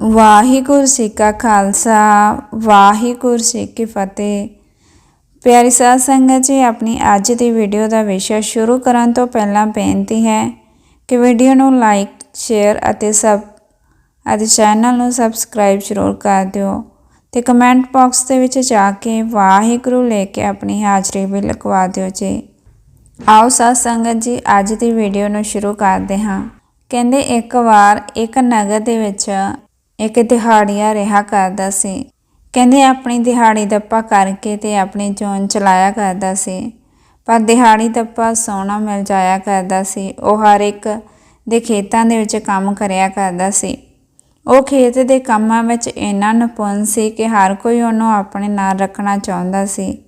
ਵਾਹਿਗੁਰੂ ਜੀ ਕਾ ਖਾਲਸਾ, ਵਾਹਿਗੁਰੂ ਜੀ ਕੀ ਫਤਿਹ। ਪਿਆਰੀ ਸਾਧ ਸੰਗਤ ਜੀ, ਆਪਣੀ ਅੱਜ ਦੀ ਵੀਡੀਓ ਦਾ ਵਿਸ਼ਾ ਸ਼ੁਰੂ ਕਰਨ ਤੋਂ ਪਹਿਲਾਂ ਬੇਨਤੀ ਹੈ ਕਿ ਵੀਡੀਓ ਨੂੰ ਲਾਈਕ ਸ਼ੇਅਰ ਅਤੇ ਸਭ ਅਤੇ ਚੈਨਲ ਨੂੰ ਸਬਸਕ੍ਰਾਈਬ ਜ਼ਰੂਰ ਕਰ ਦਿਓ ਤੇ ਕਮੈਂਟ ਬਾਕਸ ਦੇ ਵਿੱਚ ਜਾ ਕੇ ਵਾਹਿਗੁਰੂ ਲੈ ਕੇ ਆਪਣੀ ਹਾਜ਼ਰੀ ਵੀ ਲਿਖਵਾ ਦਿਓ ਜੀ। ਆਓ ਸਾਧ ਸੰਗਤ ਜੀ, ਅੱਜ ਦੀ ਵੀਡੀਓ ਨੂੰ ਸ਼ੁਰੂ ਕਰਦੇ ਹਾਂ। ਕਹਿੰਦੇ, ਇੱਕ ਵਾਰ ਇੱਕ ਨਗਰ ਦੇ ਵਿੱਚ ਇੱਕ ਦਿਹਾੜੀਆ ਰਿਹਾ ਕਰਦਾ ਸੀ। ਕਹਿੰਦੇ ਆਪਣੀ ਦਿਹਾੜੀ ਦੱਪਾ ਕਰਕੇ ਤੇ ਆਪਣੀ ਜੋਨ ਚਲਾਇਆ ਕਰਦਾ ਸੀ। ਪਰ ਦਿਹਾੜੀ ਦੱਪਾ ਸੋਨਾ ਮਿਲ ਜਾਇਆ ਕਰਦਾ ਸੀ। ਉਹ ਹਰ ਇੱਕ ਦੇ ਖੇਤਾਂ ਦੇ ਵਿੱਚ ਕੰਮ ਕਰਿਆ ਕਰਦਾ ਸੀ। ਉਹ ਖੇਤ ਦੇ ਕੰਮਾਂ ਵਿੱਚ ਇੰਨਾ ਨਿਪੁੰਨ ਸੀ ਕਿ ਹਰ ਕੋਈ ਉਹਨੂੰ ਆਪਣੇ ਨਾਲ ਰੱਖਣਾ ਚਾਹੁੰਦਾ ਸੀ।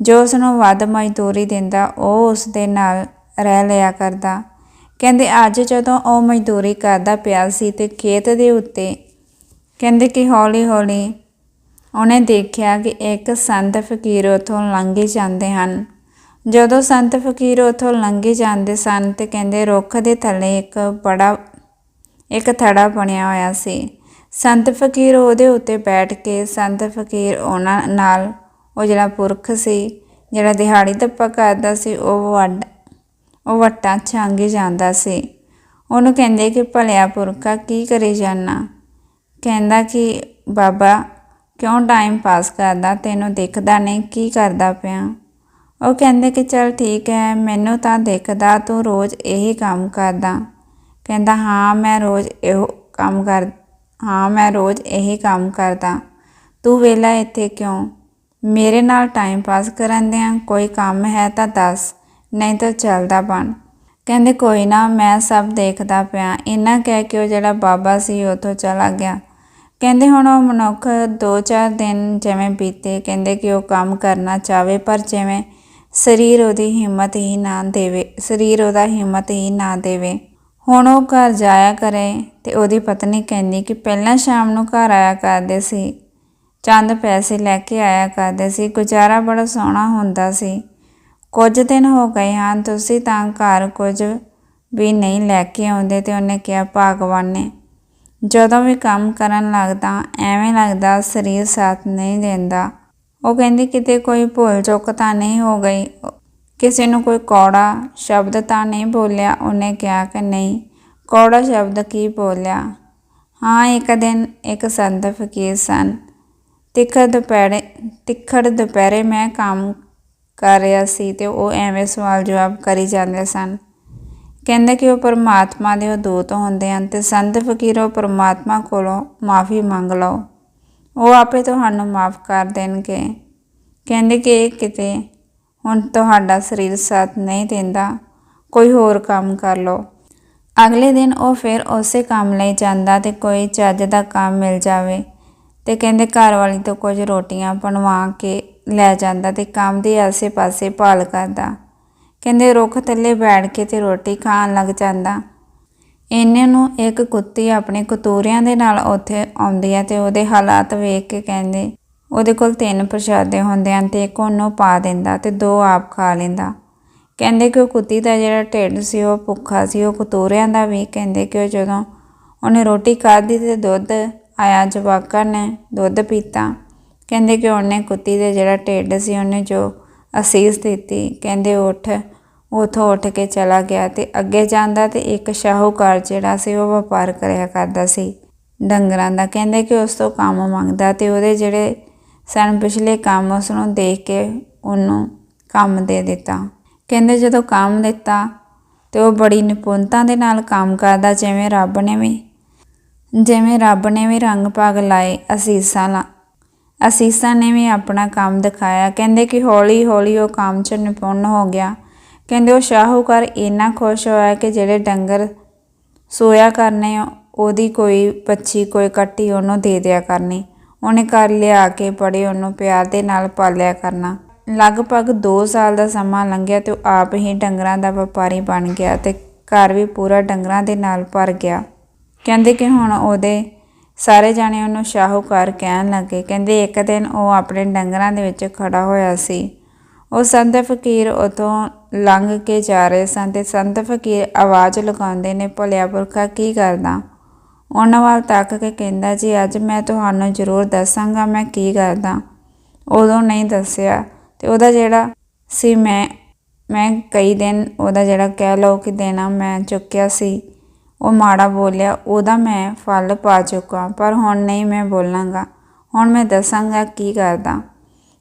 ਜੋ ਉਸ ਨੂੰ ਵੱਧ ਮਜ਼ਦੂਰੀ ਦਿੰਦਾ, ਉਹ ਉਸ ਦੇ ਨਾਲ ਰਹਿ ਲਿਆ ਕਰਦਾ। ਕਹਿੰਦੇ ਅੱਜ ਜਦੋਂ ਉਹ ਮਜ਼ਦੂਰੀ ਕਰਦਾ ਪਿਆ ਸੀ ਤੇ ਖੇਤ ਦੇ ਉੱਤੇ ਕਹਿੰਦੇ ਕਿ ਹੌਲੀ ਹੌਲੀ ਉਹਨੇ ਦੇਖਿਆ ਕਿ ਇੱਕ ਸੰਤ ਫਕੀਰ ਉਥੋਂ ਲੰਘੇ ਜਾਂਦੇ ਹਨ। ਜਦੋਂ ਸੰਤ ਫਕੀਰ ਉਥੋਂ ਲੰਘੇ ਜਾਂਦੇ ਸਨ ਤੇ ਕਹਿੰਦੇ ਰੁੱਖ ਦੇ ਥੱਲੇ ਇੱਕ ਬੜਾ, ਇੱਕ ਥੜਾ ਬਣਿਆ ਹੋਇਆ ਸੀ। ਸੰਤ ਫਕੀਰ ਉਹਦੇ ਉੱਤੇ ਬੈਠ ਕੇ, ਸੰਤ ਫਕੀਰ ਉਹਨਾਂ ਨਾਲ, ਉਹ ਜਿਹੜਾ ਪੁਰਖ ਸੀ, ਜਿਹੜਾ ਦਿਹਾੜੀ ਧੱਪਾ ਕਰਦਾ ਸੀ, ਉਹ ਵੱਡ, ਉਹ ਵਟਾਂ ਛਾਂਗੇ ਜਾਂਦਾ ਸੀ। ਉਹਨੂੰ ਕਹਿੰਦੇ ਕਿ ਭਲਿਆ ਪੁਰਖਾ, ਕੀ ਕਰੀ ਜਾਣਾ ਕਹਿੰਦਾ ਕਿ, ਬਾਬਾ, ਕਿਉਂ ਟਾਈਮ ਪਾਸ ਕਰਦਾ? ਤੈਨੂੰ ਦਿਖਦਾ ਨਹੀਂ, ਕੀ ਕਰਦਾ ਪਿਆ? ਉਹ ਕਹਿੰਦੇ ਕਿ, ਚਲ ਠੀਕ ਹੈ, ਮੈਨੂੰ ਤਾਂ ਦਿਖਦਾ ਤੂੰ ਰੋਜ਼ ਇਹੀ ਕੰਮ ਕਰਦਾ। ਕਹਿੰਦਾ, ਹਾਂ, ਮੈਂ ਰੋਜ਼ ਇਹੋ ਕੰਮ ਕਰ, ਹਾਂ, ਮੈਂ ਰੋਜ਼ ਇਹੀ ਕੰਮ ਕਰਦਾ। ਤੂੰ ਵੇਲਾ ਇੱਥੇ ਕਿਉਂ? ਮੇਰੇ ਨਾਲ ਟਾਈਮ ਪਾਸ ਕਰਨ ਦਿਆਂ ਕੋਈ ਕੰਮ ਹੈ ਤਾਂ ਦੱਸ, ਨਹੀਂ ਤਾਂ ਚੱਲਦਾ ਬਣ। ਕਹਿੰਦੇ ਕੋਈ ਨਾ, ਮੈਂ ਸਭ ਦੇਖਦਾ ਪਿਆ। ਇਹਨਾਂ ਕਹਿ ਕੇ ਉਹ ਜਿਹੜਾ ਬਾਬਾ ਸੀ, ਉਥੋਂ ਚਲਾ ਗਿਆ। ਕਹਿੰਦੇ ਹੁਣ ਉਹ ਮਨੁੱਖ 2-4 ਦਿਨ ਜਿਵੇਂ ਬੀਤੇ, ਕਹਿੰਦੇ ਕਿ ਉਹ ਕੰਮ ਕਰਨਾ ਚਾਵੇ, ਪਰ ਜਿਵੇਂ ਸਰੀਰ ਉਹਦੀ ਹਿੰਮਤ ਹੀ ਨਾ ਦੇਵੇ, ਸਰੀਰ ਉਹਦਾ ਹਿੰਮਤ ਹੀ ਨਾ ਦੇਵੇ। ਹੁਣ ਉਹ ਘਰ ਜਾਇਆ ਕਰੇ ਤੇ ਉਹਦੀ ਪਤਨੀ ਕਹਿੰਦੀ ਕਿ ਪਹਿਲਾਂ ਸ਼ਾਮ ਨੂੰ ਘਰ ਆਇਆ ਕਰਦੇ ਸੀ। ਚੰਦ ਪੈਸੇ ਲੈ ਕੇ ਆਇਆ ਕਰਦੇ ਸੀ। ਗੁਜ਼ਾਰਾ ਬੜਾ ਸੋਹਣਾ ਹੁੰਦਾ ਸੀ। ਕੁਝ ਦਿਨ ਹੋ ਗਏ ਹਨ, ਤੁਸੀਂ ਤਾਂ ਘਰ ਕੁਝ ਵੀ ਨਹੀਂ ਲੈ ਕੇ ਆਉਂਦੇ ਤੇ ਉਹਨੇ ਕਿਹਾ, ਭਗਵਾਨ ਨੇ, ਜਦੋਂ ਵੀ ਕੰਮ ਕਰਨ ਲੱਗਦਾ, ਐਵੇਂ ਲੱਗਦਾ ਸਰੀਰ ਸਾਥ ਨਹੀਂ ਦਿੰਦਾ। ਉਹ ਕਹਿੰਦੀ, ਕਿਤੇ ਕੋਈ ਭੁੱਲ ਚੁੱਕ ਤਾਂ ਨਹੀਂ ਹੋ ਗਈ? ਕਿਸੇ ਨੂੰ ਕੋਈ ਕੌੜਾ ਸ਼ਬਦ ਤਾਂ ਨਹੀਂ ਬੋਲਿਆ? ਉਹਨੇ ਕਿਹਾ ਕਿ ਨਹੀਂ, ਕੌੜਾ ਸ਼ਬਦ ਕੀ ਬੋਲਿਆ? ਹਾਂ, ਇੱਕ ਦਿਨ ਇੱਕ ਸੰਤ ਫਕੀਰ ਸਨ। ਤਿੱਖੜ ਦੁਪਹਿਰੇ ਤਿੱਖੜ ਦੁਪਹਿਰੇ ਮੈਂ ਕੰਮ ਕਰ ਰਿਹਾ ਸੀ ਤੇ ਉਹ ਐਵੇਂ ਸਵਾਲ ਜਵਾਬ ਕਰੀ ਜਾਂਦੇ ਸਨ। ਕਹਿੰਦੇ ਕਿ ਉਹ ਪਰਮਾਤਮਾ ਦੇ ਉਹ ਦੂਤ ਹੁੰਦੇ ਹਨ ਤੇ ਸੰਤ ਫਕੀਰੋ ਪਰਮਾਤਮਾ ਕੋਲੋਂ ਮਾਫੀ ਮੰਗ ਲਓ। ਉਹ ਆਪੇ ਤੁਹਾਨੂੰ ਮਾਫ ਕਰ ਦੇਣਗੇ। ਕਹਿੰਦੇ ਕਿ ਕਿਤੇ ਹੁਣ ਤੁਹਾਡਾ ਸਰੀਰ ਸਾਥ ਨਹੀਂ ਦਿੰਦਾ, ਕੋਈ ਹੋਰ ਕੰਮ ਕਰ ਲਓ। ਅਗਲੇ ਦਿਨ ਉਹ ਫਿਰ ਉਸੇ ਕੰਮ ਲਈ ਜਾਂਦਾ ਤੇ ਕੋਈ ਚੱਜ ਦਾ ਕੰਮ ਮਿਲ ਜਾਵੇ ਤੇ ਕਹਿੰਦੇ ਘਰ ਵਾਲੀ ਤੋਂ ਕੁਝ ਰੋਟੀਆਂ ਬਣਵਾ ਕੇ ਲੈ ਜਾਂਦਾ ਤੇ ਕੰਮ ਦੇ ਆਸੇ-ਪਾਸੇ ਭਾਲ ਕਰਦਾ। ਕਹਿੰਦੇ ਰੁੱਖ ਥੱਲੇ ਬੈਠ ਕੇ ਤੇ ਰੋਟੀ ਖਾਣ ਲੱਗ ਜਾਂਦਾ। ਇਹਨੇ ਨੂੰ ਇੱਕ ਕੁੱਤੀ ਆਪਣੇ ਕਤੂਰਿਆਂ ਦੇ ਨਾਲ ਉੱਥੇ ਆਉਂਦੀ ਹੈ ਤੇ ਉਹਦੇ ਹਾਲਾਤ ਵੇਖ ਕੇ ਕਹਿੰਦੇ, ਉਹਦੇ ਕੋਲ ਤਿੰਨ ਪ੍ਰਸ਼ਾਦੇ ਹੁੰਦੇ ਹਨ ਤੇ ਇੱਕ ਉਹਨੂੰ ਪਾ ਦਿੰਦਾ ਤੇ ਦੋ ਆਪ ਖਾ ਲੈਂਦਾ। ਕਹਿੰਦੇ ਕਿ ਉਹ ਕੁੱਤੀ ਦਾ ਜਿਹੜਾ ਢਿੱਡ ਸੀ, ਉਹ ਭੁੱਖਾ ਸੀ, ਉਹ ਕਤੂਰਿਆਂ ਦਾ ਵੀ। ਕਹਿੰਦੇ ਕਿ ਉਹ ਜਦੋਂ ਉਹਨੇ ਰੋਟੀ ਖਾਧੀ ਤੇ ਦੁੱਧ ਆਇਆ, ਜਵਾਕਾਂ ਨੇ ਦੁੱਧ ਪੀਤਾ। ਕਹਿੰਦੇ ਕਿ ਉਹਨੇ ਕੁੱਤੀ ਦੇ ਜਿਹੜਾ ਢਿੱਡ ਸੀ, ਉਹਨੇ ਜੋ ਅਸੀਸ ਦਿੱਤੀ, ਕਹਿੰਦੇ ਉੱਠ। ਉਥੋਂ ਉੱਠ ਕੇ ਚਲਾ ਗਿਆ ਤੇ ਅੱਗੇ ਜਾਂਦਾ ਤੇ ਇੱਕ ਸ਼ਾਹੂਕਾਰ ਜਿਹੜਾ ਸੀ, ਉਹ ਵਪਾਰ ਕਰਿਆ ਕਰਦਾ ਸੀ ਡੰਗਰਾਂ ਦਾ। ਕਹਿੰਦੇ ਕਿ ਉਸ ਤੋਂ ਕੰਮ ਮੰਗਦਾ ਤੇ ਉਹਦੇ ਜਿਹੜੇ ਸਨ ਪਿਛਲੇ ਕੰਮ, ਉਸ ਨੂੰ ਦੇਖ ਕੇ ਉਹਨੂੰ ਕੰਮ ਦੇ ਦਿੱਤਾ। ਕਹਿੰਦੇ ਜਦੋਂ ਕੰਮ ਦਿੱਤਾ ਤੇ ਉਹ ਬੜੀ ਨਿਪੁੰਨਤਾ ਦੇ ਨਾਲ ਕੰਮ ਕਰਦਾ, ਜਿਵੇਂ ਰੱਬ ਨੇ ਵੀ, ਜਿਵੇਂ ਰੱਬ ਨੇ ਵੀ ਰੰਗ ਭਾਗ ਲਾਏ ਅਸੀਸਾਂ ਲਾ ਅਸੀਸਾਂ ਨੇ ਵੀ ਆਪਣਾ ਕੰਮ ਦਿਖਾਇਆ। ਕਹਿੰਦੇ ਕਿ ਹੌਲੀ ਹੌਲੀ ਉਹ ਕੰਮ 'ਚ ਨਿਪੁੰਨ ਹੋ ਗਿਆ। ਕਹਿੰਦੇ ਉਹ ਸ਼ਾਹੂਕਾਰ ਇੰਨਾ ਖੁਸ਼ ਹੋਇਆ ਕਿ ਜਿਹੜੇ ਡੰਗਰ ਸੋਇਆ ਕਰਨੇ ਉਹਦੀ ਕੋਈ ਪੱਛੀ, ਕੋਈ ਕੱਟੀ ਉਹਨੂੰ ਦੇ ਦਿਆ ਕਰਨੀ। ਉਹਨੇ ਘਰ ਲਿਆ ਕੇ ਬੜੇ ਉਹਨੂੰ ਪਿਆਰ ਦੇ ਨਾਲ ਪਾਲਿਆ ਕਰਨਾ। ਲਗਭਗ 2 ਸਾਲ ਦਾ ਸਮਾਂ ਲੰਘਿਆ ਤੇ ਉਹ ਆਪ ਹੀ ਡੰਗਰਾਂ ਦਾ ਵਪਾਰੀ ਬਣ ਗਿਆ ਤੇ ਘਰ ਵੀ ਪੂਰਾ ਡੰਗਰਾਂ ਦੇ ਨਾਲ ਭਰ ਗਿਆ। ਕਹਿੰਦੇ ਕਿ ਹੁਣ ਉਹਦੇ ਸਾਰੇ ਜਾਣੇ ਉਹਨੂੰ ਸ਼ਾਹੂਕਾਰ ਕਹਿਣ ਲੱਗੇ, ਕਹਿੰਦੇ ਇੱਕ ਦਿਨ ਉਹ ਆਪਣੇ ਡੰਗਰਾਂ ਦੇ ਵਿੱਚ ਖੜਾ ਹੋਇਆ ਸੀ। ਉਹ ਸੰਤ ਫਕੀਰ ਉਤੋਂ ਲੰਘ ਕੇ ਜਾ ਰਹੇ ਸਨ ਤੇ ਸੰਤ ਫਕੀਰ ਆਵਾਜ਼ ਲਗਾਉਂਦੇ ਨੇ, ਭਲਿਆ ਪੁਰਖਾ, ਕੀ ਕਰਦਾ? ਉਹਨਾਂ ਵੱਲ ਤੱਕ ਕੇ ਕਹਿੰਦਾ, ਜੀ, ਅੱਜ ਮੈਂ ਤੁਹਾਨੂੰ ਜ਼ਰੂਰ ਦੱਸਾਂਗਾ ਮੈਂ ਕੀ ਕਰਦਾ। ਉਦੋਂ ਨਹੀਂ ਦੱਸਿਆ ਤੇ ਉਹਦਾ ਜਿਹੜਾ ਸੀ, ਮੈਂ ਮੈਂ ਕਈ ਦਿਨ ਉਹਦਾ ਜਿਹੜਾ ਕਹਿ ਲਓ ਕਿ ਦੇਣਾ ਮੈਂ ਚੁੱਕਿਆ ਸੀ। ਉਹ ਮਾੜਾ ਬੋਲਿਆ, ਉਹਦਾ ਮੈਂ ਫਲ ਪਾ ਚੁੱਕਾ, ਪਰ ਹੁਣ ਨਹੀਂ ਮੈਂ ਬੋਲਾਂਗਾ। ਹੁਣ ਮੈਂ ਦੱਸਾਂਗਾ ਕੀ ਕਰਦਾ।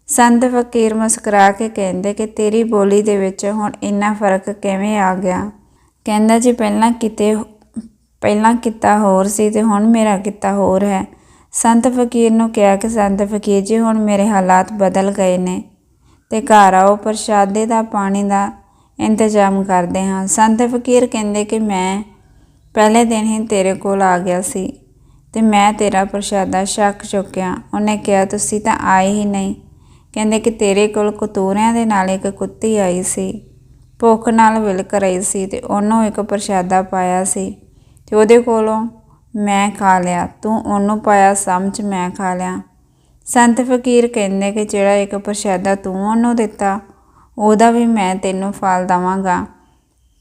ਸੰਤ ਫਕੀਰ ਮੁਸਕਰਾ ਕੇ ਕਹਿੰਦੇ ਕਿ ਤੇਰੀ ਬੋਲੀ ਦੇ ਵਿੱਚ ਹੁਣ ਇੰਨਾ ਫ਼ਰਕ ਕਿਵੇਂ ਆ ਗਿਆ? ਕਹਿੰਦਾ, ਜੀ ਪਹਿਲਾਂ ਕਿਤੇ ਪਹਿਲਾਂ ਕਿੱਤਾ ਹੋਰ ਸੀ ਤੇ ਹੁਣ ਮੇਰਾ ਕਿੱਤਾ ਹੋਰ ਹੈ। ਸੰਤ ਫਕੀਰ ਨੂੰ ਕਿਹਾ ਕਿ, ਸੰਤ ਫਕੀਰ ਜੀ, ਹੁਣ ਮੇਰੇ ਹਾਲਾਤ ਬਦਲ ਗਏ ਨੇ ਤੇ ਘਰ ਆਓ, ਪ੍ਰਸ਼ਾਦੇ ਦਾ, ਪਾਣੀ ਦਾ ਇੰਤਜ਼ਾਮ ਕਰਦੇ ਹਾਂ। ਸੰਤ ਫਕੀਰ ਕਹਿੰਦੇ ਕਿ ਮੈਂ ਪਹਿਲੇ ਦਿਨ ਹੀ ਤੇਰੇ ਕੋਲ ਆ ਗਿਆ ਸੀ ਤੇ ਮੈਂ ਤੇਰਾ ਪ੍ਰਸ਼ਾਦਾ ਛਕ ਚੁੱਕਿਆ। ਉਹਨੇ ਕਿਹਾ, ਤੁਸੀਂ ਤਾਂ ਆਏ ਹੀ ਨਹੀਂ। ਕਹਿੰਦੇ ਕਿ ਤੇਰੇ ਕੋਲ ਕਤੂਰਿਆਂ ਦੇ ਨਾਲ ਇੱਕ ਕੁੱਤੀ ਆਈ ਸੀ। ਭੁੱਖ ਨਾਲ ਵਿਲਕ ਰਹੀ ਸੀ ਤੇ ਉਹਨੂੰ ਇੱਕ ਪ੍ਰਸ਼ਾਦਾ ਪਾਇਆ ਸੀ ਤੇ ਉਹਦੇ ਕੋਲੋਂ ਮੈਂ ਖਾ ਲਿਆ। ਤੂੰ ਉਹਨੂੰ ਪਾਇਆ ਸਮਝ ਮੈਂ ਖਾ ਲਿਆ। ਸੰਤ ਫਕੀਰ ਕਹਿੰਦੇ ਕਿ ਜਿਹੜਾ ਇੱਕ ਪ੍ਰਸ਼ਾਦਾ ਤੂੰ ਉਹਨੂੰ ਦਿੱਤਾ, ਉਹਦਾ ਵੀ ਮੈਂ ਤੈਨੂੰ ਫਲ ਦਵਾਂਗਾ।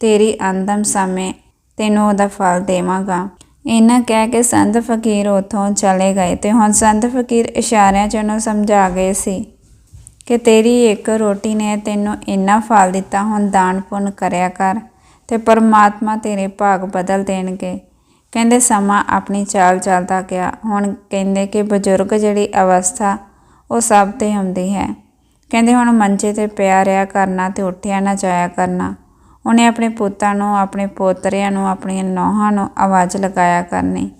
ਤੇਰੀ ਅੰਤਮ ਸਮੇਂ ਤੈਨੂੰ ਉਹਦਾ ਫਲ ਦੇਵਾਂਗਾ। ਇਹਨਾਂ ਕਹਿ ਕੇ ਸੰਤ ਫਕੀਰ ਉਥੋਂ ਚਲੇ ਗਏ ਤੇ ਹੁਣ ਸੰਤ ਫਕੀਰ ਇਸ਼ਾਰਿਆਂ 'ਚ ਉਹਨੂੰ ਸਮਝਾ ਗਏ ਸੀ ਕਿ ਤੇਰੀ ਇੱਕ ਰੋਟੀ ਨੇ ਤੈਨੂੰ ਇੰਨਾ ਫਲ ਦਿੱਤਾ, ਹੁਣ ਦਾਨ ਪੁੰਨ ਕਰਿਆ ਕਰ ਤੇ ਪਰਮਾਤਮਾ ਤੇਰੇ ਭਾਗ ਬਦਲ ਦੇਣਗੇ। ਕਹਿੰਦੇ ਸਮਾਂ ਆਪਣੀ ਚਾਲ ਚੱਲਦਾ ਗਿਆ। ਹੁਣ ਕਹਿੰਦੇ ਕਿ ਬਜ਼ੁਰਗ ਜਿਹੜੀ ਅਵਸਥਾ, ਉਹ ਸਭ ਤੇ ਆਉਂਦੀ ਹੈ। ਕਹਿੰਦੇ ਹੁਣ ਮੰਜੇ ਤੇ ਪਿਆ ਰਿਆ ਕਰਨਾ ਤੇ ਉੱਠਿਆ ਨਾ ਜਾਇਆ ਕਰਨਾ। ਉਹਨੇ ਆਪਣੇ ਪੁੱਤਾਂ ਨੂੰ, ਆਪਣੇ ਪੋਤਰਿਆਂ ਨੂੰ, ਆਪਣੀਆਂ ਨੌਹਾਂ ਨੂੰ ਆਵਾਜ਼ ਲਗਾਇਆ ਕਰਨੀ।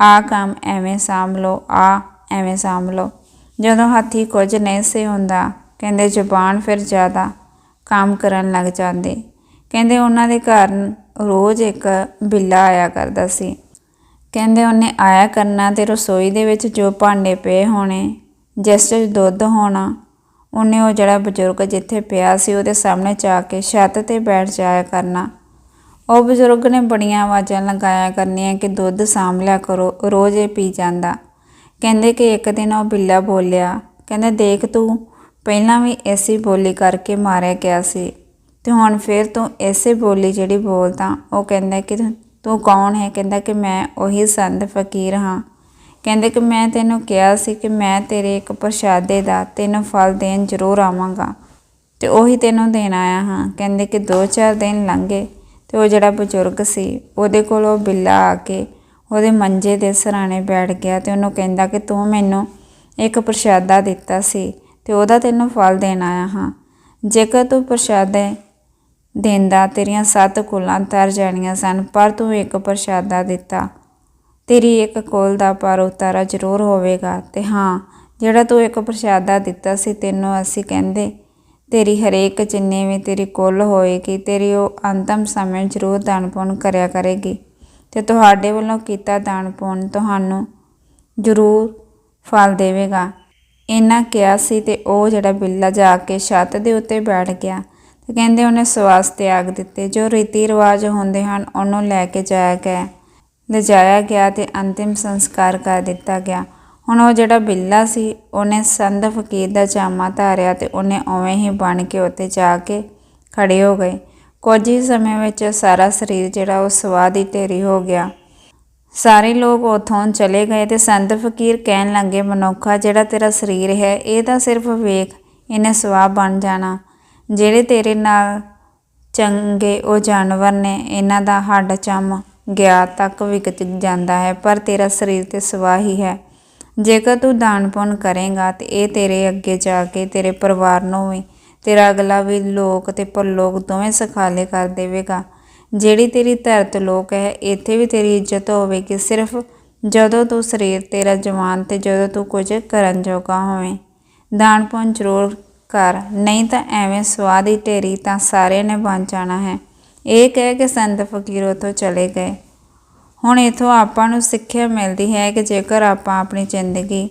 ਆ ਕੰਮ ਐਵੇਂ ਸਾਂਭ ਲਓ ਆ ਐਵੇਂ ਸਾਂਭ ਲਓ। ਜਦੋਂ ਹਾਥੀ ਕੁਝ ਨਹੀਂ ਸੀ ਹੁੰਦਾ, ਕਹਿੰਦੇ ਜ਼ੁਬਾਨ ਫਿਰ ਜ਼ਿਆਦਾ ਕੰਮ ਕਰਨ ਲੱਗ ਜਾਂਦੇ। ਕਹਿੰਦੇ ਉਹਨਾਂ ਦੇ ਘਰ ਰੋਜ਼ ਇੱਕ ਬਿੱਲਾ ਆਇਆ ਕਰਦਾ ਸੀ। ਕਹਿੰਦੇ ਉਹਨੇ ਆਇਆ ਕਰਨਾ ਤੇ ਰਸੋਈ ਦੇ ਵਿੱਚ ਜੋ ਭਾਂਡੇ ਪਏ ਹੋਣੇ, ਜਿਸ 'ਚ ਦੁੱਧ ਹੋਣਾ ਉਹਨੇ ਉਹ ਜਿਹੜਾ ਬਜ਼ੁਰਗ ਜਿੱਥੇ ਪਿਆ ਸੀ ਉਹਦੇ ਸਾਹਮਣੇ ਜਾ ਕੇ ਛੱਤ ਤੇ ਬੈਠ ਜਾਇਆ ਕਰਨਾ। ਉਹ ਬਜ਼ੁਰਗ ਨੇ ਬੜੀਆਂ ਆਵਾਜ਼ਾਂ ਲਗਾਇਆ ਕਰਨੀਆਂ ਕਿ ਦੁੱਧ ਸਾਂਭ ਲਿਆ ਕਰੋ, ਰੋਜ਼ ਇਹ ਪੀ ਜਾਂਦਾ। ਕਹਿੰਦੇ ਕਿ ਇੱਕ ਦਿਨ ਉਹ ਬਿੱਲਾ ਬੋਲਿਆ, ਕਹਿੰਦੇ ਦੇਖ ਤੂੰ, ਪਹਿਲਾਂ ਵੀ ਐਸੀ ਬੋਲੀ ਕਰਕੇ ਮਾਰਿਆ ਗਿਆ ਸੀ ਤੇ ਹੁਣ ਫਿਰ ਤੂੰ ਐਸੇ ਬੋਲੀ ਜਿਹੜੀ ਬੋਲਦਾ, ਉਹ ਕਹਿੰਦਾ ਕਿ ਤੂੰ ਕੌਣ ਹੈ? ਕਹਿੰਦਾ ਕਿ ਮੈਂ ਉਹੀ ਸੰਤ ਫਕੀਰ ਹਾਂ। ਕਹਿੰਦੇ ਕਿ ਮੈਂ ਤੈਨੂੰ ਕਿਹਾ ਸੀ ਕਿ ਮੈਂ ਤੇਰੇ ਇੱਕ ਪ੍ਰਸ਼ਾਦੇ ਦਾ ਤੈਨੂੰ ਫਲ ਦੇਣ ਜ਼ਰੂਰ ਆਵਾਂਗਾ ਤੇ ਉਹੀ ਤੈਨੂੰ ਦੇਣ ਆਇਆ ਹਾਂ। ਕਹਿੰਦੇ ਕਿ 2-4 ਦਿਨ ਲੰਘੇ ਤੇ ਉਹ ਜਿਹੜਾ ਬਜ਼ੁਰਗ ਸੀ, ਉਹਦੇ ਕੋਲ ਉਹ ਬਿੱਲਾ ਆ ਕੇ ਉਹਦੇ ਮੰਜੇ ਦੇ ਸਰਾਣੇ ਬੈਠ ਗਿਆ ਤੇ ਉਹਨੂੰ ਕਹਿੰਦਾ ਕਿ ਤੂੰ ਮੈਨੂੰ ਇੱਕ ਪ੍ਰਸ਼ਾਦਾ ਦਿੱਤਾ ਸੀ ਤੇ ਉਹਦਾ ਤੈਨੂੰ ਫਲ ਦੇਣ ਆਇਆ ਹਾਂ। ਜੇਕਰ ਤੂੰ ਪ੍ਰਸ਼ਾਦੇ ਦਿੰਦਾ ਤੇਰੀਆਂ ਸੱਤ ਕੁਲਾਂ ਤਰ ਜਾਣੀਆਂ ਸਨ, ਪਰ ਤੂੰ ਇੱਕ ਪ੍ਰਸ਼ਾਦਾ ਦਿੱਤਾ। ਤੇਰੀ ਇੱਕ ਕੋਲ ਦਾ ਪਰ ਉਤਾਰਾ ਜ਼ਰੂਰ ਹੋਵੇਗਾ। ਤੇ ਹਾਂ, ਜਿਹੜਾ ਤੂੰ ਇੱਕ ਪ੍ਰਸ਼ਾਦਾ ਦਿੱਤਾ ਸੀ, ਤੈਨੂੰ ਅਸੀਂ ਕਹਿੰਦੇ, ਤੇਰੀ ਹਰੇਕ ਜਿੰਨੇ ਵੀ ਤੇਰੀ ਕੁੱਲ ਹੋਏਗੀ, ਤੇਰੀ ਉਹ ਅੰਤਮ ਸਮੇਂ ਜ਼ਰੂਰ ਦਾਨ ਪੁੰਨ ਕਰਿਆ ਕਰੇਗੀ। ਤੇ ਤੁਹਾਡੇ ਵੱਲੋਂ ਕੀਤਾ ਦਾਨ ਪੁੰਨ ਤੁਹਾਨੂੰ ਜ਼ਰੂਰ ਫਲ ਦੇਵੇਗਾ। ਇਹਨਾਂ ਕਿਹਾ ਸੀ ਤੇ ਉਹ ਜਿਹੜਾ ਬਿੱਲਾ ਜਾ ਕੇ ਛੱਤ ਦੇ ਉੱਤੇ ਬੈਠ ਗਿਆ। ਤੇ ਕਹਿੰਦੇ ਉਹਨੇ ਸਵਾਸ ਤਿਆਗ ਦਿੱਤੇ। ਜੋ ਰੀਤੀ ਰਿਵਾਜ ਹੁੰਦੇ ਹਨ, ਉਹਨੂੰ ਲੈ ਕੇ ਜਾਇਆ ਗਿਆ। ਲਿਜਾਇਆ ਗਿਆ ਤੇ ਅੰਤਿਮ ਸੰਸਕਾਰ ਕਰ ਦਿੱਤਾ ਗਿਆ। ਹੁਣ ਉਹ ਜਿਹੜਾ ਬਿੱਲਾ ਸੀ, ਉਹਨੇ ਸੰਤ ਫਕੀਰ ਦਾ ਜਾਮਾ ਧਾਰਿਆ ਤੇ ਉਹਨੇ ਉਵੇਂ ਹੀ ਬਣ ਕੇ ਉੱਤੇ ਜਾ ਕੇ ਖੜੇ ਹੋ ਗਏ। ਕੁਝ ਹੀ ਸਮੇਂ ਵਿੱਚ ਸਾਰਾ ਸਰੀਰ ਜਿਹੜਾ ਉਹ ਸਵਾਦ ਹੀ ਢੇਰੀ ਹੋ ਗਿਆ। ਸਾਰੇ ਲੋਕ ਉਥੋਂ ਚਲੇ ਗਏ ਤੇ ਸੰਤ ਫਕੀਰ ਕਹਿਣ ਲੱਗੇ, ਮਨੁੱਖਾ ਜਿਹੜਾ ਤੇਰਾ ਸਰੀਰ ਹੈ, ਇਹ ਤਾਂ ਸਿਰਫ ਵੇਖ, ਇਹਨੇ ਸਵਾਬ ਬਣ ਜਾਣਾ। ਜਿਹੜੇ ਤੇਰੇ ਨਾਲ ਚੰਗੇ ਉਹ ਜਾਨਵਰ ਨੇ, ਇਹਨਾਂ ਦਾ ਹੱਡ ਚੰਮ ਗਿਆ ਤੱਕ ਵਿਕਤ ਜਾਂਦਾ ਹੈ, ਪਰ ਤੇਰਾ ਸਰੀਰ ਤੇ ਸਵਾ ਹੀ ਹੈ। ਜੇਕਰ ਤੂੰ ਦਾਨ ਪੁੰਨ ਕਰੇਗਾ ਤੇ ਇਹ ਤੇਰੇ ਅੱਗੇ ਜਾ ਕੇ ਤੇਰੇ ਪਰਿਵਾਰ ਨੂੰ ਵੀ, ਤੇਰਾ ਅਗਲਾ ਵੀ ਲੋਕ ਤੇ ਪਰਲੋਕ ਦੋਵੇਂ ਸਖਾਲੇ ਕਰ ਦੇਵੇਗਾ। ਜਿਹੜੀ ਤੇਰੀ ਧਰਤ ਲੋਕ ਹੈ, ਇੱਥੇ ਵੀ ਤੇਰੀ ਇੱਜ਼ਤ ਹੋਵੇਗੀ, ਸਿਰਫ ਜਦੋਂ ਤੂੰ ਸਰੀਰ ਤੇਰਾ ਜਵਾਨ ਤੇ ਜਦੋਂ ਤੂੰ ਕੁਝ ਕਰਨ ਜੋਗਾ ਹੋਵੇਂ। ਦਾਨ ਪੁੰਨ ਜ਼ਰੂਰ ਕਰ, ਨਹੀਂ ਤਾਂ ਐਵੇਂ ਸਵਾਦ ਹੀ ਢੇਰੀ ਤਾਂ ਸਾਰਿਆਂ ਨੇ ਬਣ ਜਾਣਾ ਹੈ। ਇਹ ਕਹਿ ਕੇ ਸੰਤ ਫਕੀਰ ਉਥੋਂ ਚਲੇ ਗਏ ਹੁਣ ਇਥੋਂ ਆਪਾਂ ਨੂੰ ਸਿੱਖਿਆ ਮਿਲਦੀ ਹੈ ਕਿ ਜੇਕਰ ਆਪਾਂ ਆਪਣੀ ਜ਼ਿੰਦਗੀ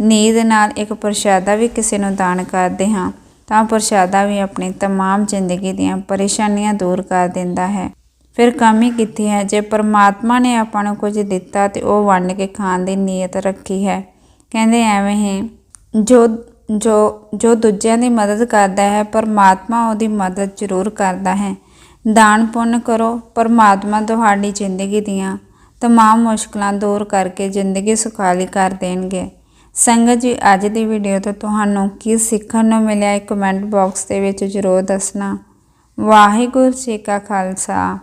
ਨੀਂਦ ਨਾਲ ਇੱਕ ਪ੍ਰਸ਼ਾਦਾ ਵੀ ਕਿਸੇ ਨੂੰ ਦਾਨ ਕਰਦੇ ਹਾਂ ਤਾਂ ਪ੍ਰਸ਼ਾਦਾ ਵੀ ਆਪਣੀ तमाम ਜ਼ਿੰਦਗੀ ਦੀਆਂ ਪਰੇਸ਼ਾਨੀਆਂ ਦੂਰ ਕਰ ਦਿੰਦਾ ਹੈ ਫਿਰ ਕਮੀ ਕਿੱਥੇ ਹੈ ਜੇ ਪਰਮਾਤਮਾ ਨੇ ਆਪਾਂ ਨੂੰ ਕੁਝ ਦਿੱਤਾ ਤੇ ਉਹ ਵੰਡ ਕੇ ਖਾਣ ਦੀ ਨੀਅਤ ਰੱਖੀ ਹੈ ਕਹਿੰਦੇ ਐਵੇਂ ਹੀ ਜੋ ਜੋ ਜੋ ਦੂਜਿਆਂ ਦੀ ਮਦਦ ਕਰਦਾ ਹੈ ਪਰਮਾਤਮਾ ਉਹਦੀ ਮਦਦ ਜ਼ਰੂਰ ਕਰਦਾ ਹੈ ਦਾਨ ਪੁੰਨ ਕਰੋ, ਪਰਮਾਤਮਾ ਤੁਹਾਡੀ ਜ਼ਿੰਦਗੀ ਦੀਆਂ ਤਮਾਮ ਮੁਸ਼ਕਲਾਂ ਦੂਰ ਕਰਕੇ ਜ਼ਿੰਦਗੀ ਸੁਖਾਲੀ ਕਰ ਦੇਣਗੇ। ਸੰਗਤ ਜੀ, ਅੱਜ ਦੀ ਵੀਡੀਓ ਤੋਂ ਤੁਹਾਨੂੰ ਕੀ ਸਿੱਖਣ ਨੂੰ ਮਿਲਿਆ, ਇਹ ਕਮੈਂਟ ਬਾਕਸ ਦੇ ਵਿੱਚ ਜ਼ਰੂਰ ਦੱਸਣਾ। ਵਾਹਿਗੁਰੂ ਜੀ ਕਾ ਖਾਲਸਾ,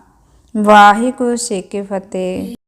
ਵਾਹਿਗੁਰੂ ਜੀ ਕੀ ਫਤਿਹ।